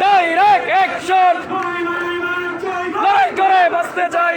Direct action লড়াই করে বাঁচতে চাই।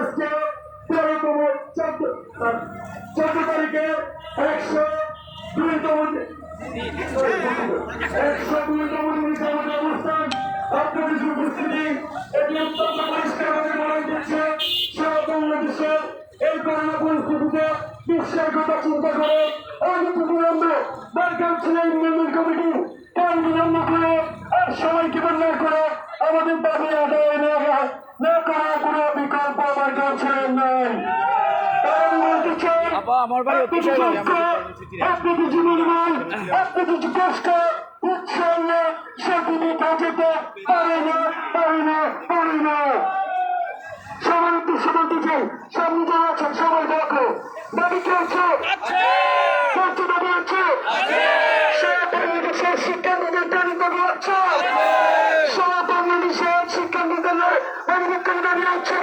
আজকে তেরোতম চোদ্দ তারিখে একশো দুইতম একশো দুইতম নির্বাচন অবস্থান। আপনাদের উপস্থিতি, এটি অত্যন্ত পরিষ্কারভাবে বলা দিচ্ছে সারা বাংলাদেশে এই করোনা পরিস্থিতিতে বিশ্বের কথা চিন্তা করে অনতিবিলম্ব দরকার ছিল ইউনিয়ন কমিটি। কাল বিলম্ব করে আর সবাইকে বন্যা করে আমাদের দাবি আদায় না না করার কোনো বিকল্প আমার কাছে নাই কারণ বলতে চাই আপা, আমার বাড়ি আপনি অতিশয় যে লাগে, আমার কষ্ট, আপনি যে জীবনমান আপনি কষ্ট বাঁচাতে পারে না পারে না পারে না। সবার উদ্দেশ্যে বলতে চাই সামনে যারা আছেন সবাই দেখো দাবি দাবি আছে। সারা বাংলাদেশের শিক্ষার্থীদের দাবি দাবি আছে। সারা বাংলাদেশের শিক্ষার্থীদের অভিযোগ দাবি আছে।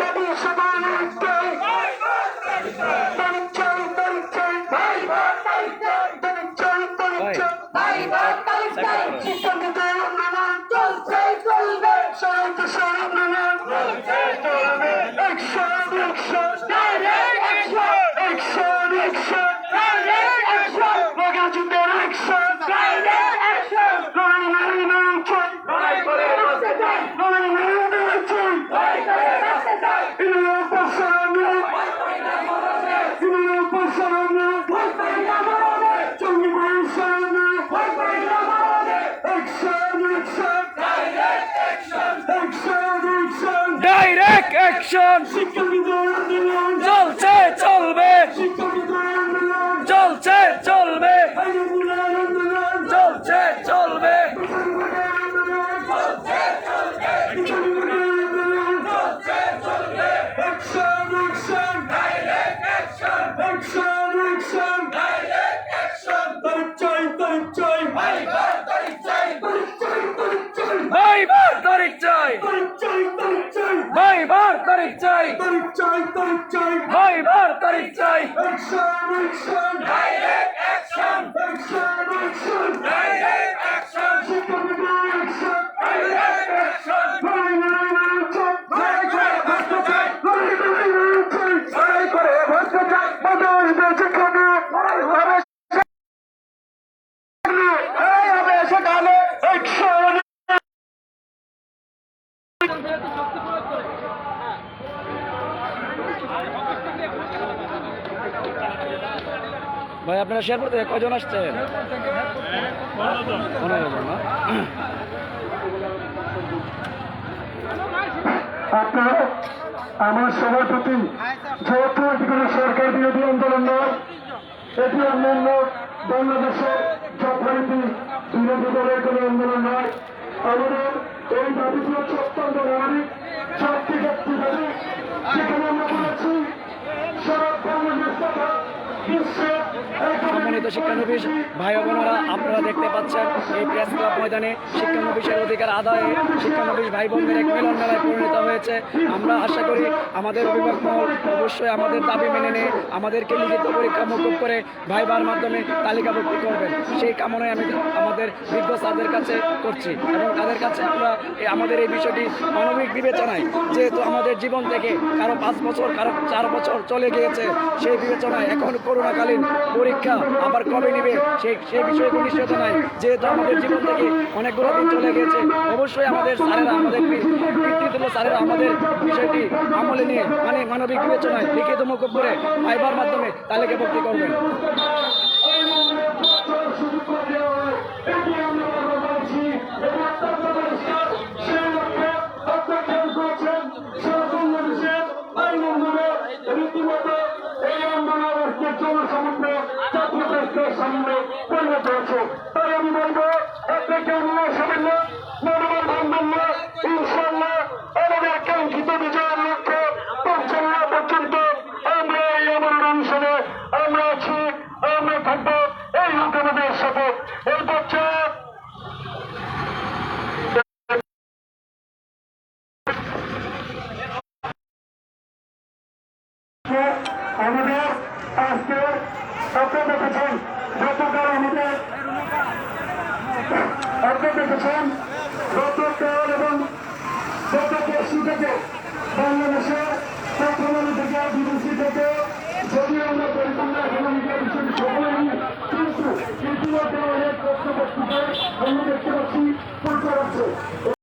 দাবি সবার একটাই action, action, action, action, action, মগাজিদের action, action, লড়াই লড়াই লড়াই চাই, লড়াই লড়াই লড়াই চাই, ইউনিয়ন প্রসারণে, ইউনিয়ন প্রসারণে, চন্দ্রপুরের সারণে, action, action, action, action, direct আন্দোলন চলছে চলবে। চলছে চলবে। চলছে চলবে। পরিচয়, পরিচয়, পরিচয়, ভাইবার তারিখ চাই পরিচয়, পরিচয়, ভাইবার তারিখ চাই পরিচয়, পরিচয়, ভাইবার তারিখ চাই। Action, action, action, action, শিক্ষার্থীদের action, লড়াই, লড়াই, লড়াই চাই, লড়াই করে বাঁচতে চাই, লড়াই, লড়াই, লড়াই চাই, লড়াই করে বাঁচতে চাই, মানুষ বেঁচে খাবে, লড়াই হবে সেখানে, এই হবে সেখানে, action, ভাই, আপনারা শেয়ারপুর থেকে কজন আসছেন? পনেরো জন আপনারা আমার সভাপতি যেহেতু সরকার বিরোধী আন্দোলন নয় এটি অন্যান্য বাংলাদেশের যথারীতি বিরোধী দলের কোনো আন্দোলন নয়। আমাদের এই হচ্ছে অত্যন্ত শক্তি শক্তি দাবি সেখানে আমরা Isso é vou সম্মানিত শিক্ষানবিশ ভাই বোনেরা, আপনারা দেখতে পাচ্ছেন এই প্রেস ক্লাব ময়দানে শিক্ষানবিশের অধিকার আদায়ে শিক্ষানবিশ ভাই বোনদের এক মিলন মেলায় পরিণত হয়েছে। আমরা আশা করি আমাদের অভিভাবক মহল অবশ্যই আমাদের দাবি মেনে নিয়ে, আমাদেরকে লিখিত পরীক্ষা মকুব করে ভাইবার মাধ্যমে তালিকাভুক্তি করবেন। সেই কামনায় আমি আমাদের বিজ্ঞ স্যারদের কাছে করছি এবং তাদের কাছে আমরা আমাদের এই বিষয়টি মানবিক বিবেচনায়, যেহেতু আমাদের জীবন থেকে কারও পাঁচ বছর, কারও চার বছর চলে গিয়েছে, সেই বিবেচনায় এখন করোনাকালীন পরীক্ষা আবার কবে নিবে? সেই সেই বিষয়ে কোনো নিশ্চয়তা নাই। যেহেতু আমাদের জীবন থেকে অনেকগুলো দিন চলে গেছে অবশ্যই আমাদের স্যারেরা আমাদের পিতৃতুল্য স্যারেরা আমাদের বিষয়টি আমলে নিয়ে মানে মানবিক বিবেচনায় লিখিত করে ফাইবার মাধ্যমে তালিকা ভর্তি করবেন রীতিমতো এই সামনে পরিণত হয়েছে। তাই আমি বলব আপনাকে উন্নয়ন সামান্য মনোবল ভাঙবেন না ইনশাল্লাহ আমাদের কাঙ্ক্ষিত বিজয়ের লক্ষ্যে পৌঁছানো পর্যন্ত আমরা এই আজকে আপনারা দেখেছেন আপনি দেখেছেন গত তেল এবং গত পরশু থেকে বাংলাদেশে প্রথমে থেকে বিদেশি থেকে যদিও আমরা পরিকল্পনা এখনও মিডিয়া বিষয়টি সকলে কিন্তু ইতিমধ্যে অনেক প্রশ্ন বস্তুকে আমরা দেখতে পাচ্ছি পরিচয় আছে।